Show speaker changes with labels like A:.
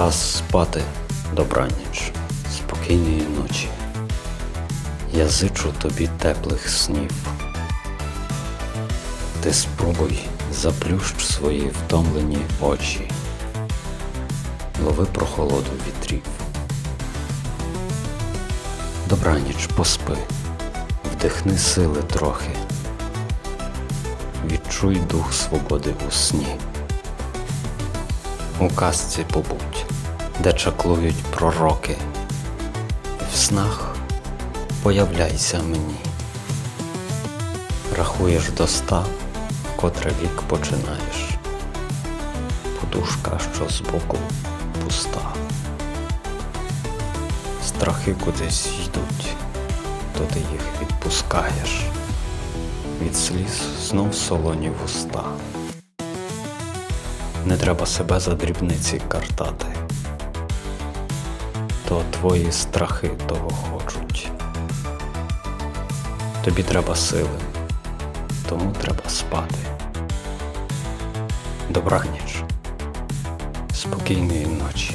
A: Час спати, добраніч, спокійної ночі. Я зичу тобі теплих снів. Ти спробуй заплющ свої втомлені очі, лови прохолоду вітрів. Добраніч поспи, вдихни сили трохи, відчуй дух свободи у сні. У казці побудь, де чаклують пророки, в снах появляйся мені. Рахуєш до ста, котре вік починаєш. Подушка, що збоку пуста. Страхи кудись йдуть, то ти їх відпускаєш. Від сліз знов солоні вуста. Не треба себе за дрібниці картати. То твої страхи того хочуть. Тобі треба сили, тому треба спати. Добраніч, спокійної ночі.